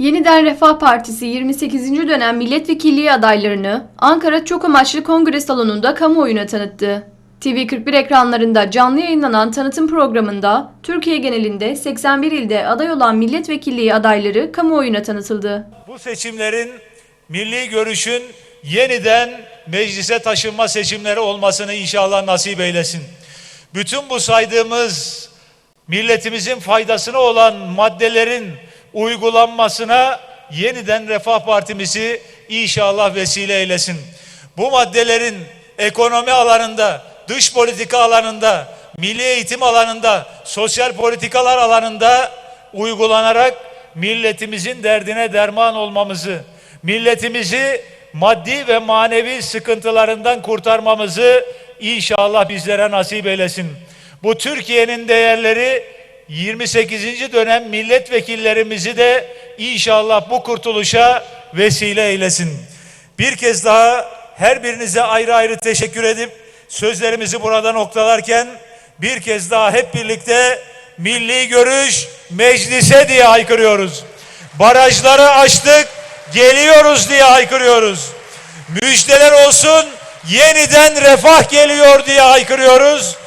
Yeniden Refah Partisi 28. dönem milletvekilliği adaylarını Ankara Çok Amaçlı Kongre Salonu'nda kamuoyuna tanıttı. TV41 ekranlarında canlı yayınlanan tanıtım programında Türkiye genelinde 81 ilde aday olan milletvekilliği adayları kamuoyuna tanıtıldı. Bu seçimlerin milli görüşün yeniden meclise taşınma seçimleri olmasını inşallah nasip eylesin. Bütün bu saydığımız milletimizin faydasına olan maddelerin uygulanmasına yeniden Refah Partimizi inşallah vesile eylesin. Bu maddelerin ekonomi alanında, dış politika alanında, milli eğitim alanında, sosyal politikalar alanında uygulanarak milletimizin derdine derman olmamızı, milletimizi maddi ve manevi sıkıntılarından kurtarmamızı inşallah bizlere nasip eylesin. Bu Türkiye'nin değerleri 28. dönem milletvekillerimizi de inşallah bu kurtuluşa vesile eylesin. Bir kez daha her birinize ayrı ayrı teşekkür edip sözlerimizi burada noktalarken bir kez daha hep birlikte milli görüş meclise diye haykırıyoruz. Barajları açtık, geliyoruz diye haykırıyoruz. Müjdeler olsun, yeniden refah geliyor diye haykırıyoruz.